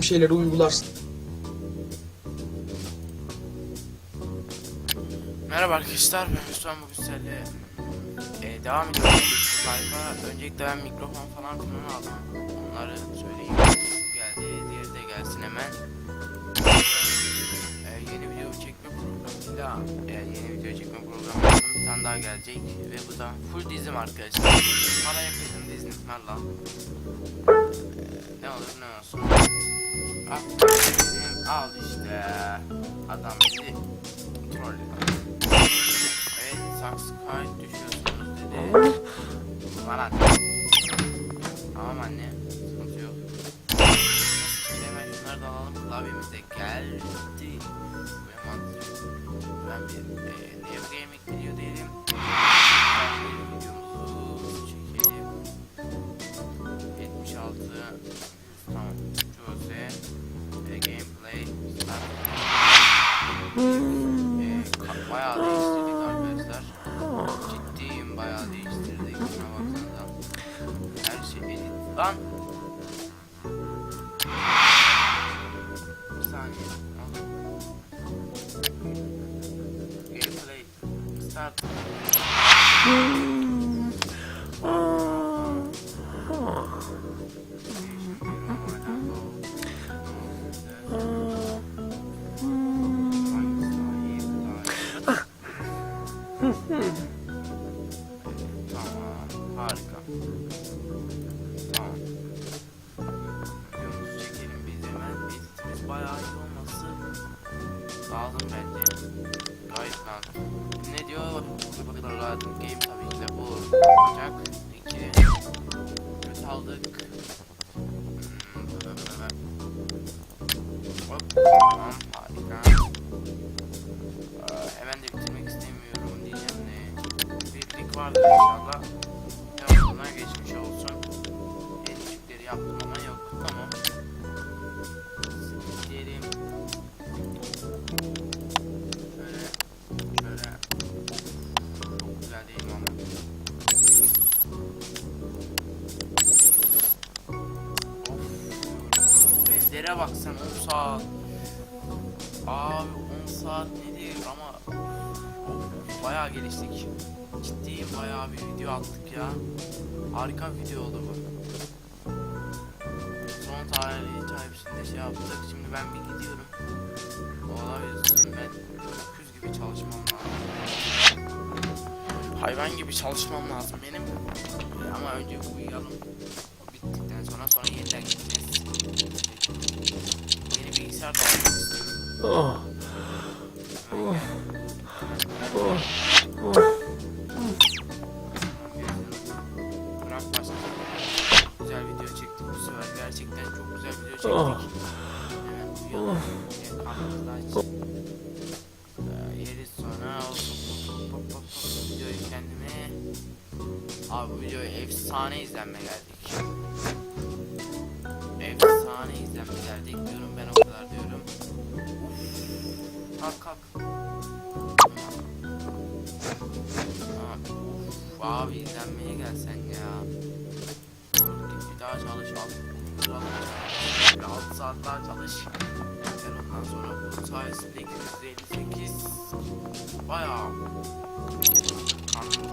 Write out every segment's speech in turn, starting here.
şeyleri uygularsın. Merhaba arkadaşlar, ben Hüsam bugün sizlerle e, devam ediyoruz sayfa. Öncelikle ben mikrofon falan filan aldım. Onları söyleyeyim. Geldi, diğeri de gelsin hemen. E, yeni video çekme programıyla, e, yeni video çekme programı bir tane daha gelecek. Ve bu da full dizim arkadaşlar. Para yakın dizim valla. E, ne olur ne olsun. Al, işte. Adam bizi trolledi. Evet, subscribe düşüyorsunuz dedi. Bana Tamam anne, sıkıntı yok. Şimdi hemen şunları da alalım. Klavyemiz de geldi. Ben bir e, şey lazım saat. Abi 10 saat nedir ama of, bayağı geliştik. Ciddiyim bayağı bir video attık ya. Harika bir video oldu bu. Son tarihi tarihinde şey yaptık. Şimdi ben bir gidiyorum. Olabilirsin ben öküz gibi çalışmam lazım. Hayvan gibi çalışmam lazım benim. Ama önce uyuyalım. Bittikten sonra sonra yeniden gideceğiz. Yeni bilgisayar da almak istiyorum. Bırak başla. Güzel video çektik bu sefer. Gerçekten çok güzel video çektik. Hemen uyuyalım. Aç. Ee, Yeriz sonra videoyu kendime Abi bu videoya efsane izlenme geldik. Efsane izlenme geldik diyorum ben o. Kalk kalk. Uf, abi izlenmeye gelsen ya. Bir daha çalış al. Duralım. Bir 6 saat daha çalış. Gel ondan sonra bunun sayesinde 258 bayağı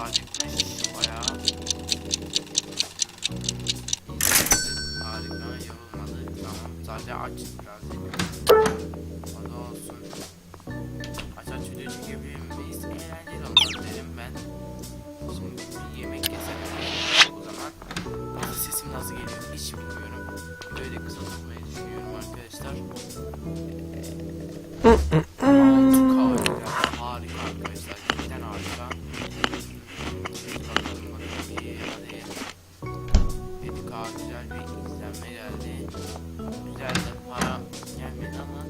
acıkmış bayağı harika yorulmadık tamam sadece aç biraz da olsun güzel bir izlenme geldi güzel de para gelmedi ama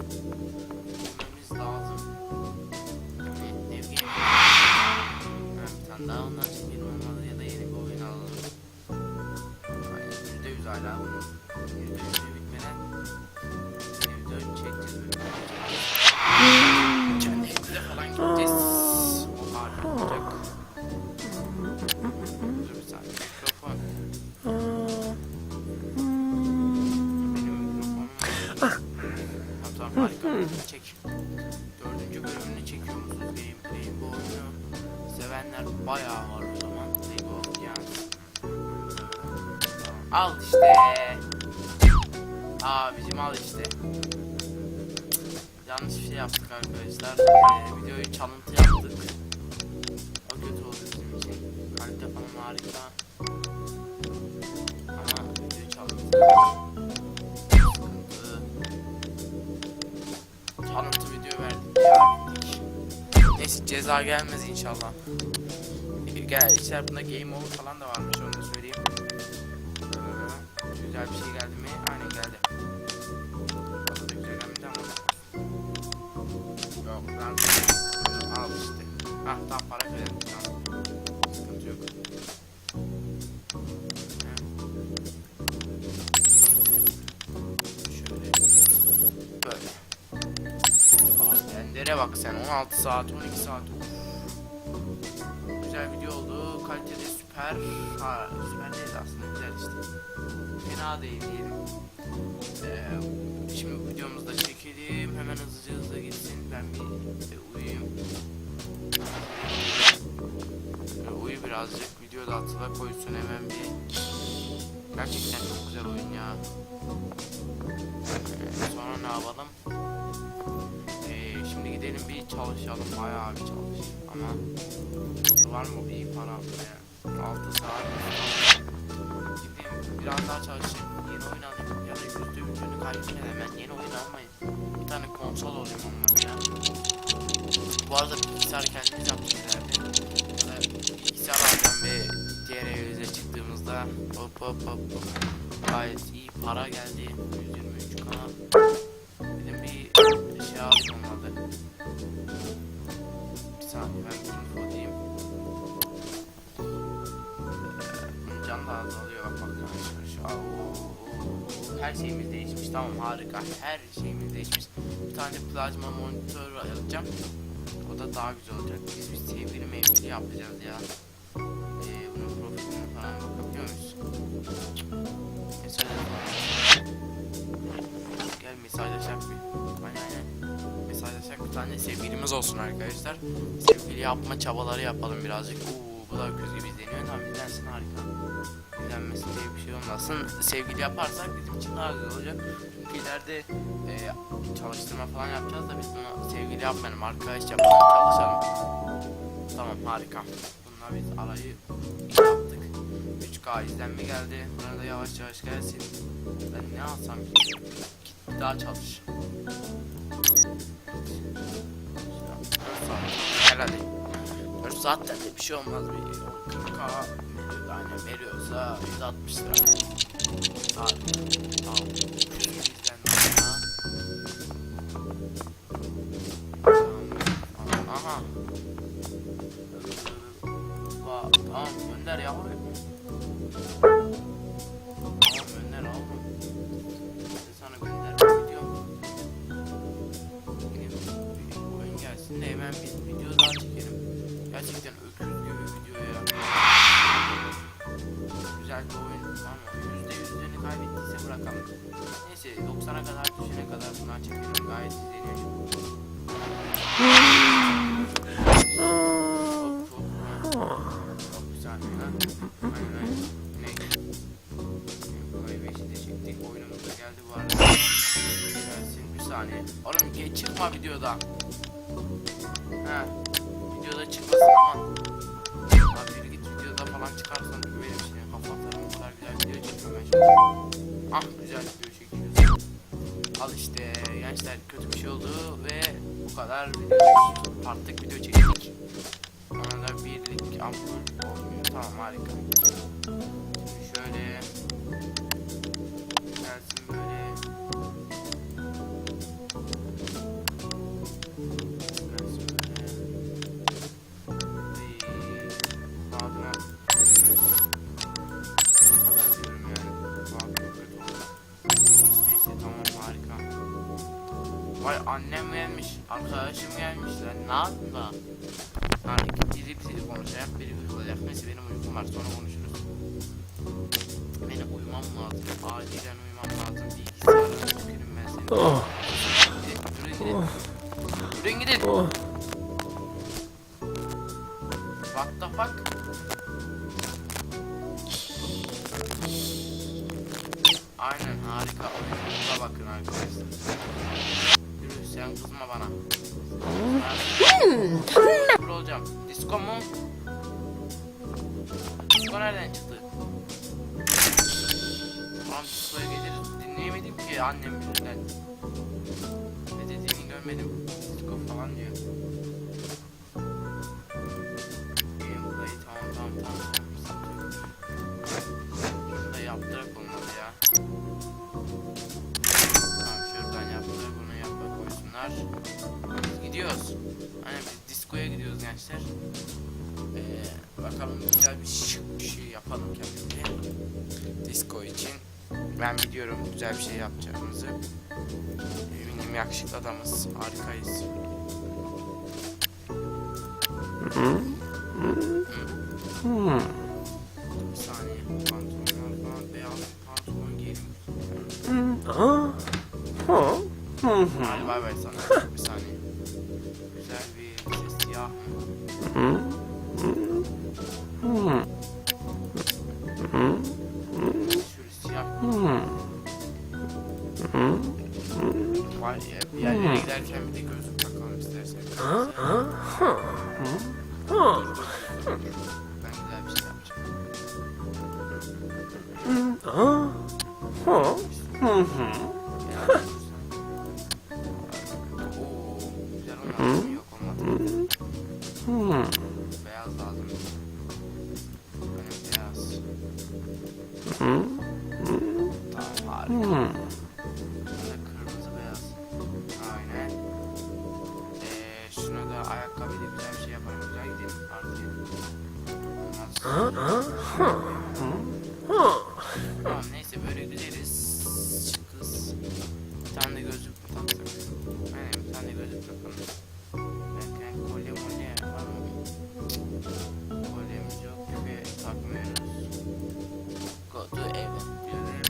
Sevenler bayağı var o zaman. Legends. Al işte. Aa bizim al işte. Yanlış bir şey yaptık arkadaşlar. Ee, videoyu çalıntı yaptık. O kötü oldu bizim için. Kalite falan harika. Ama video çalıntı. Çalıntı video verdik ya. Neyse ceza gelmez inşallah. Gel içler bunda game over falan da varmış onu da söyleyeyim. Güzel bir şey geldi mi? Aynen geldi. Fazla da güzel gelmedi ama. Yok ben al işte. Hah tamam para verelim. Tamam. Sıkıntı yok. Şöyle. Böyle. Ender'e bak sen 16 saat 12 süper. Ha, süper değil aslında güzel işte. Fena değil diyelim. Ee, şimdi videomuzu da çekelim. Hemen hızlıca hızlı gitsin. Ben bir, bir uyuyayım. Ee, uyu birazcık. Video da atıla koysun hemen bir. Gerçekten çok güzel oyun ya. Ee, sonra ne yapalım? Ee, şimdi gidelim bir çalışalım. Bayağı bir çalış. Ama var mı bir para atmaya? 6 saat. Gideyim biraz daha çalışayım. Yeni oyun alayım. Ya da yüzde bütünü kaybetmeden hemen yeni oyun almayın. Bir tane konsol alayım onunla ya. Bu arada bilgisayar kendimiz yaptık herhalde. Bilgisayar alacağım ve diğer evimize çıktığımızda hop hop hop hop. Gayet iyi para geldi. 123k. Dedim da daha güzel olacak. Biz bir sevgili mevkili yapacağız ya. Ee, bunun profiline falan bakabiliyor muyuz? Mesela Gel mesajlaşak bir. Aynen aynen. Mesajlaşak bir tane sevgilimiz olsun arkadaşlar. Sevgili yapma çabaları yapalım birazcık. Oo bu da öküz gibi izleniyor. Tamam izlensin harika. İzlenmesi diye bir şey olmasın. Sevgili yaparsak bizim için daha güzel olacak. Çünkü ileride e, çalıştırma falan yapacağız da biz bunu sevgili yapmayalım. Arkadaş yapalım çalışalım. Tamam harika. Bununla biz arayı yaptık. 3K izlenme geldi. Buna da yavaş yavaş gelsin. Ben ne alsam ki? Git daha çalış. 4 saat. Herhalde. 4 saatten de bir şey olmaz. Bir 40K yani veriyorsa 160 lira. Saat. Tamam. 200 izlenme ya. Tamam. Aha. Tamam gönder yavrum. Tamam gönder sana göndermek gidiyorum. Benim oyun gelsin de hemen bir video daha çekelim. Gerçekten saniye. Oğlum geç çıkma videoda. Ha. Videoda çıkmasın ama. Abi yürü git videoda falan çıkarsan benim şey kafa atarım. Bu kadar güzel video çekiyorum ben şimdi. Ah güzel video çekiyoruz. Al işte gençler kötü bir şey oldu ve bu kadar video partlık video çektik. Ona da birlik ampul olmuyor. Tamam harika. Şimdi şöyle Aynen harika. Oyunumuza bakın arkadaşlar. Yürü sen kızma bana. Ben olacağım. Disco mu? Disco nereden çıktı? Tamam disco'ya geliriz. Dinleyemedim ki annem yüzünden. Ne dediğini görmedim. Disco falan diyor. Koysunlar. Biz gidiyoruz. Hani biz diskoya gidiyoruz gençler. Ee, bakalım güzel bir şık bir şey yapalım kendimize. Disco için. Ben biliyorum güzel bir şey yapacağımızı. Eminim yakışıklı adamız. Harikayız. Hmm. Bir Hadi bay bay sana. Bir saniye. Güzel bir ses siyah. Hmm. Ve takmıyoruz. Go to evet diyorum.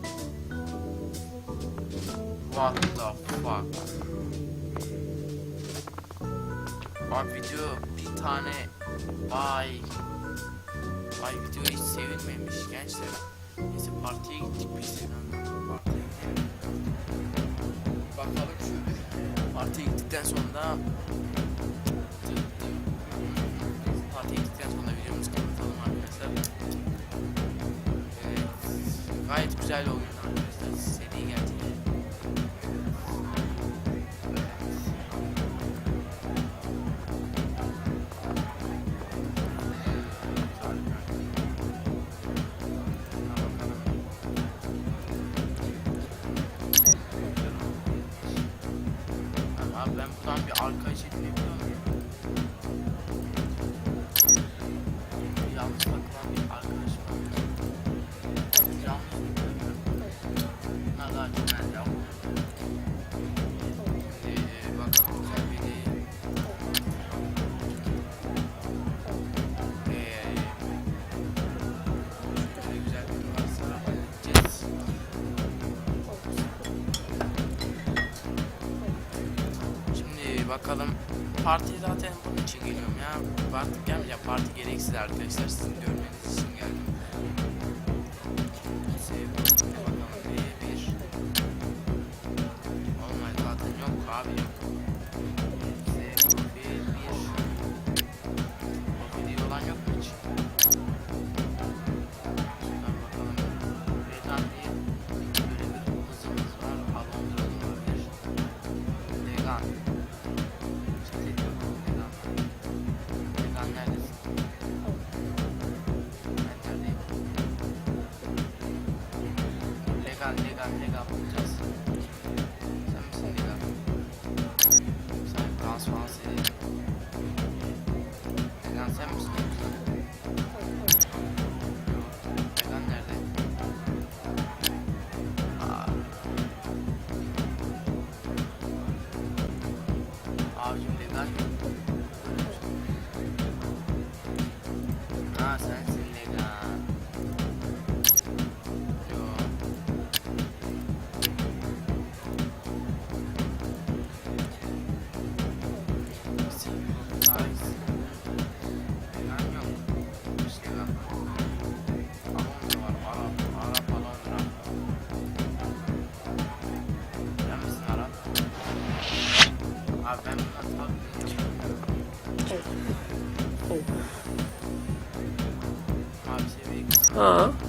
What the fuck? Bak video bir tane Vay Vay video hiç sevilmemiş gençler Neyse partiye gittik biz Bakalım şöyle Partiye gittikten sonra güzel oyun arkadaşlar Seri geldi parti zaten bunun için geliyorum ya. Parti gelmeyeceğim. Parti gereksiz arkadaşlar. Sizin görmeniz Abi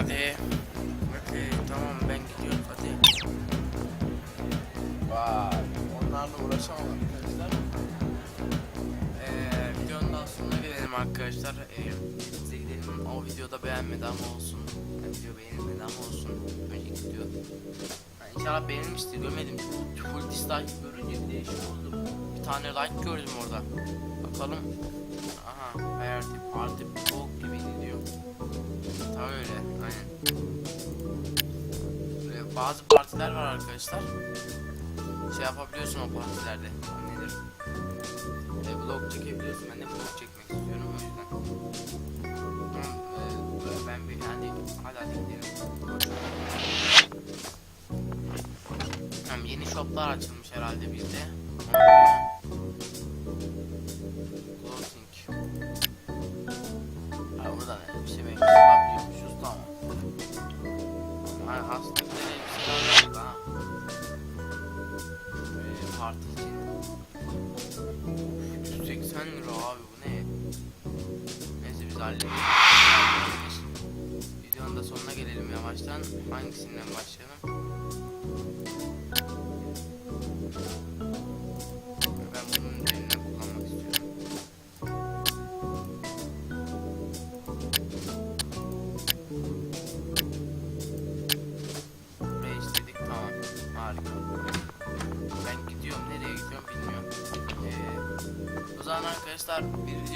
Hadi. Okey tamam ben gidiyorum hadi. Vay onlarla uğraşamam arkadaşlar. Ee, videonun daha sonuna gelelim arkadaşlar. Ee, evimize gidelim. O videoda beğenmedi ama olsun. Yani video beğenilmedi ama olsun. Önceki video. Yani inşallah beğenilmiştir. Görmedim. Full dislike görünce bir değişik oldu. Bir tane like gördüm orada. Bakalım. Aha. Hayati parti bok gibiydi diyor. Tabii öyle. Bazı partiler var arkadaşlar. Şey yapabiliyorsun o partilerde. Nedir? E, vlog çekebiliyorsun. Ben de vlog çekmek istiyorum o yüzden. Tamam. E, ben bir hadi hadi gidelim. Tamam yeni shoplar açılmış herhalde bizde.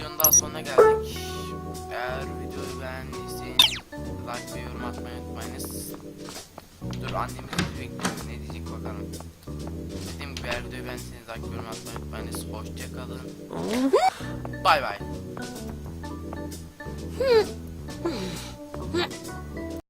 Videonun daha sonuna geldik. Eğer videoyu beğendiyseniz like ve yorum atmayı unutmayınız. Dur annemiz bizi bekliyor. Ne diyecek bakalım. Dediğim gibi eğer videoyu beğendiyseniz like ve yorum atmayı unutmayınız. Hoşçakalın. Bay bay.